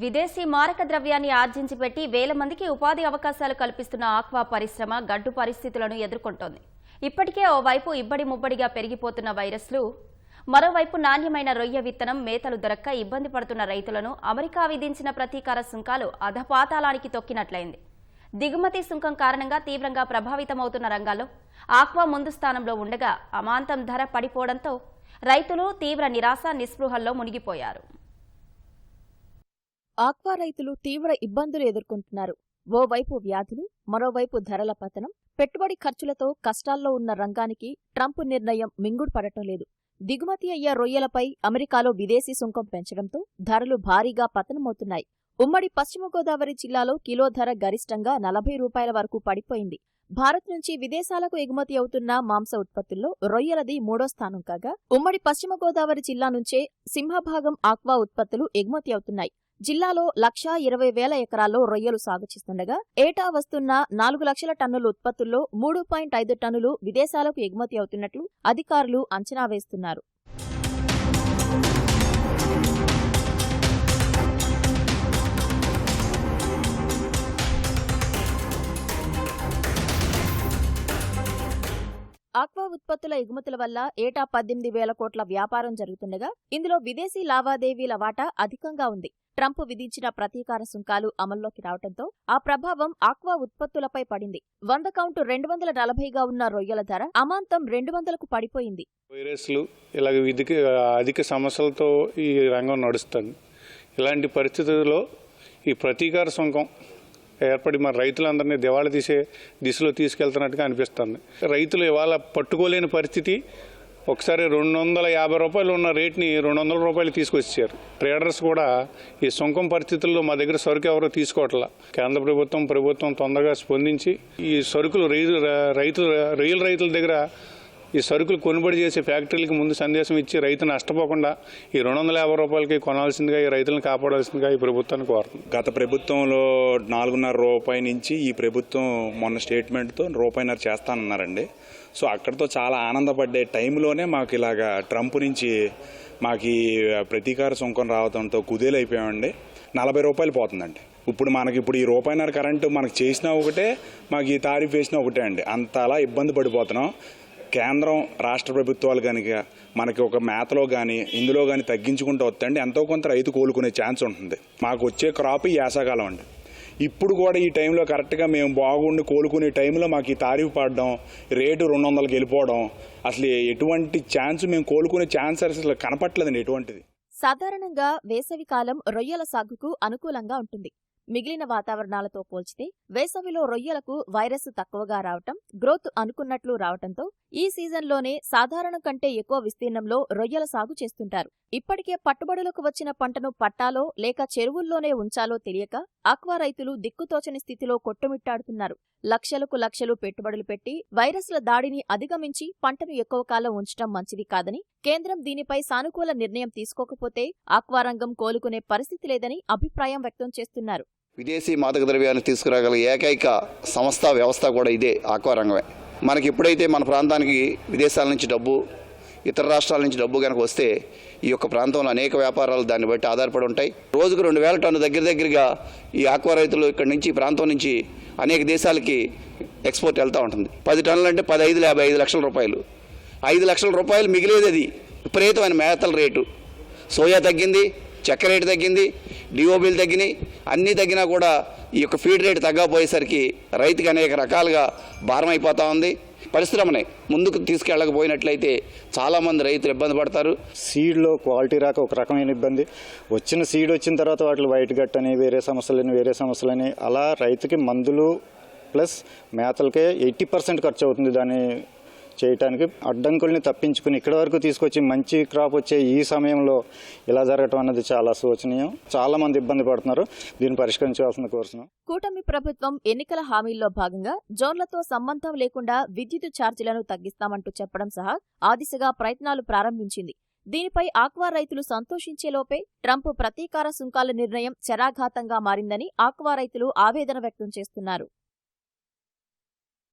విదేశీ మారక ద్రవ్యాన్ని ఆర్జించి పెట్టి వేల మందికి ఉపాధి అవకాశాలు కల్పిస్తున్న ఆక్వా పరిశ్రమ గడ్డు పరిస్థితులను ఎదుర్కొంటోంది. ఇప్పటికే ఓవైపు ఇబ్బడి ముబ్బడిగా పెరిగిపోతున్న వైరస్లు మరోవైపు నాణ్యమైన రొయ్య విత్తనం మేతలు దొరక్క ఇబ్బంది పడుతున్న రైతులను అమెరికా విధించిన ప్రతీకార సుంకాలు అధపాతాళానికి తొక్కినట్లయింది. దిగుమతి సుంకం కారణంగా తీవ్రంగా ప్రభావితమవుతున్న రంగాల్లో ఆక్వా ముందు స్థానంలో ఉండగా అమాంతం ధర పడిపోవడంతో రైతులు తీవ్ర నిరాశ నిస్పృహల్లో మునిగిపోయారు. ఆక్వా రైతులు తీవ్ర ఇబ్బందులు ఎదుర్కొంటున్నారు. ఓవైపు వ్యాధులు మరోవైపు ధరల పతనం పెట్టుబడి ఖర్చులతో కష్టాల్లో ఉన్న రంగానికి ట్రంప్ నిర్ణయం మింగుడు పడటం లేదు. దిగుమతి అయ్యే రొయ్యలపై అమెరికాలో విదేశీ సుంకం పెంచడంతో ధరలు భారీగా పతనమవుతున్నాయి. ఉమ్మడి పశ్చిమ గోదావరి జిల్లాలో కిలో ధర గరిష్టంగా నలభై రూపాయల వరకు పడిపోయింది. భారత్ నుంచి విదేశాలకు ఎగుమతి అవుతున్న మాంస ఉత్పత్తుల్లో రొయ్యలది మూడో స్థానం కాగా ఉమ్మడి పశ్చిమ గోదావరి జిల్లా నుంచే సింహభాగం ఆక్వా ఉత్పత్తులు ఎగుమతి అవుతున్నాయి. జిల్లాలో లక్షా ఇరవై వేల ఎకరాల్లో రొయ్యలు సాగు చేస్తుండగా ఏటా వస్తున్న నాలుగు లక్షల టన్నుల ఉత్పత్తుల్లో మూడు పాయింట్ ఐదు టన్నులు విదేశాలకు ఎగుమతి అవుతున్నట్లు అధికారులు అంచనా వేస్తున్నారు. ఆక్వా ఉత్పత్తుల ఎగుమతుల వల్ల ఏటా పద్దెనిమిది వేల కోట్ల వ్యాపారం జరుగుతుండగా ఇందులో విదేశీ లావాదేవీల వాటా అధికంగా ఉంది. ట్రంప్ విధించిన ప్రతీకార సుంకాలు అమల్లోకి రావడంతో ఆ ప్రభావం ఆక్వా ఉత్పత్తులపై పడింది. వంద కౌంటు రెండు వందల నలభైగా ఉన్న రొయ్యల ధర అమాంతం రెండు వందలకు పడిపోయింది. వైరస్లు ఇలాగ విధిక అధిక సమస్యలతో ఈ రంగం నడుస్తుంది. ఇలాంటి పరిస్థితుల్లో ఈ ప్రతీకార సుంకం ఏర్పడి మన రైతులందరినీ దివాళా తీసే దిశలో తీసుకెళ్తున్నట్టుగా అనిపిస్తుంది. రైతులు ఇవాళ పట్టుకోలేని పరిస్థితి ఒకసారి రెండు వందల యాభై రూపాయలు ఉన్న రేట్ని రెండు వందల రూపాయలు తీసుకొచ్చారు. ట్రేడర్స్ కూడా ఈ సుంకం పరిస్థితుల్లో మా దగ్గర సరుకు ఎవరో తీసుకోవట్లా. కేంద్ర ప్రభుత్వం ప్రభుత్వం తొందరగా స్పందించి ఈ సరుకులు రైతు రైతులు రొయ్యల రైతుల దగ్గర ఈ సరుకులు కొనుబడి చేసే ఫ్యాక్టరీలకు ముందు సందేశం ఇచ్చి రైతు నష్టపోకుండా ఈ రెండు వందల యాభై రూపాయలకి కొనాల్సిందిగా ఈ రైతులను కాపాడాల్సిందిగా ఈ ప్రభుత్వాన్ని కోరుతుంది గత ప్రభుత్వంలో నాలుగున్నర రూపాయి నుంచి ఈ ప్రభుత్వం మొన్న స్టేట్మెంట్తో రూపాయిన్నర చేస్తానన్నారండి. సో అక్కడితో చాలా ఆనందపడ్డే టైంలోనే మాకు ఇలాగా ట్రంప్ నుంచి మాకు ప్రతీకార సుంకం రావడంతో కుదేలైపోయామండి. నలభై రూపాయలు పోతుందండి. ఇప్పుడు మనకి ఇప్పుడు ఈ రూపాయిన్నర కరెంటు మనకు చేసినా ఒకటే మాకు ఈ తారీఫ్ వేసినా ఒకటే అండి. అంత అలా ఇబ్బంది పడిపోతున్నాం. కేంద్రం రాష్ట్ర ప్రభుత్వాలు కనుక మనకి ఒక మేతలో కానీ ఇందులో కానీ తగ్గించుకుంటూ వస్తే ఎంతో కొంత రైతు కోలుకునే ఛాన్స్ ఉంటుంది. మాకు వచ్చే క్రాప్ ఈ యాసకాలం అండి. ఇప్పుడు కూడా ఈ టైంలో కరెక్ట్గా మేము బాగుండి కోలుకునే టైంలో మాకు ఈ తారీఫ్ పడడం రేటు రెండు వందలకి వెళ్ళిపోవడం అసలు ఎటువంటి ఛాన్స్ మేము కోలుకునే ఛాన్స్ అసలు కనపట్లేదండి ఎటువంటిది. సాధారణంగా వేసవికాలం రొయ్యల సాగుకు అనుకూలంగా ఉంటుంది. మిగిలిన వాతావరణాలతో పోల్చితే వేసవిలో రొయ్యలకు వైరస్ తక్కువగా రావటం గ్రోత్ అనుకున్నట్లు రావటంతో ఈ సీజన్లోనే సాధారణం కంటే ఎక్కువ విస్తీర్ణంలో రొయ్యల సాగు చేస్తుంటారు. ఇప్పటికే పట్టుబడులకు వచ్చిన పంటను పట్టాలో లేక చెరువుల్లోనే ఉంచాలో తెలియక ఆక్వా రైతులు దిక్కుతోచని స్థితిలో కొట్టుమిట్టాడుతున్నారు. లక్షలకు లక్షలు పెట్టుబడులు పెట్టి వైరస్ల దాడిని అధిగమించి పంటను ఎక్కువ కాలం ఉంచడం మంచిది కాదని కేంద్రం దీనిపై సానుకూల నిర్ణయం తీసుకోకపోతే ఆక్వా రంగం కోలుకునే పరిస్థితి లేదని అభిప్రాయం వ్యక్తం చేస్తున్నారు. విదేశీ మాదక ద్రవ్యాన్ని తీసుకురాగల ఏకైక సంస్థ వ్యవస్థ కూడా ఇదే ఆక్వా రంగమే. మనకి ఎప్పుడైతే మన ప్రాంతానికి విదేశాల నుంచి డబ్బు ఇతర రాష్ట్రాల నుంచి డబ్బు కనుక వస్తే ఈ యొక్క ప్రాంతంలో అనేక వ్యాపారాలు దాన్ని బట్టి ఆధారపడి ఉంటాయి. రోజుకు రెండు వేల టన్ను దగ్గర దగ్గరగా ఈ ఆక్వా రైతులు ఇక్కడి నుంచి ఈ ప్రాంతం నుంచి అనేక దేశాలకి ఎక్స్పోర్ట్ వెళ్తూ ఉంటుంది. పది టన్నులు అంటే పదహైదు యాభై ఐదు లక్షల రూపాయలు. ఐదు లక్షల రూపాయలు మిగిలేది అది విపరీతమైన మేతల రేటు. సోయా తగ్గింది చక్కెర రేటు తగ్గింది డిఓబీలు తగ్గినాయి. అన్నీ తగ్గినా కూడా ఈ యొక్క ఫీడ్ రేటు తగ్గకపోయేసరికి రైతుకి అనేక రకాలుగా భారం అయిపోతూ ఉంది. పరిశ్రమని ముందుకు తీసుకెళ్ళకపోయినట్లయితే చాలామంది రైతులు ఇబ్బంది పడతారు. సీడ్లో క్వాలిటీ రాక ఒక రకమైన ఇబ్బంది. వచ్చిన సీడ్ వచ్చిన తర్వాత వాటిలో వైట్ గట్ అని వేరే సమస్యలని వేరే సమస్యలని అలా రైతుకి మందులు ప్లస్ మేతలకే ఎయిటీ పర్సెంట్ ఖర్చు అవుతుంది దాన్ని చేయటానికి అడ్డంకుల్ని తప్పించుకుని ఇక్కడ వరకు తీసుకొచ్చి మంచి క్రాప్ వచ్చే ఈ సమయంలో ఇలా జరగటం అన్నది చాలా శోచనీయం. చాలా మంది ఇబ్బంది పడుతున్నారు. దీన్ని పరిష్కరించాల్సిన కోరుతున్నాం కూటమి ప్రభుత్వం ఎన్నికల హామీల్లో భాగంగా జోన్లతో సంబంధం లేకుండా విద్యుత్ ఛార్జీలను తగ్గిస్తామంటూ చెప్పడం సహా ఆ దిశగా ప్రయత్నాలు ప్రారంభించింది. దీనిపై ఆక్వా రైతులు సంతోషించేలోపే ట్రంప్ ప్రతీకార సుంకాల నిర్ణయం చరాఘాతంగా మారిందని ఆక్వా రైతులు ఆవేదన వ్యక్తం చేస్తున్నారు.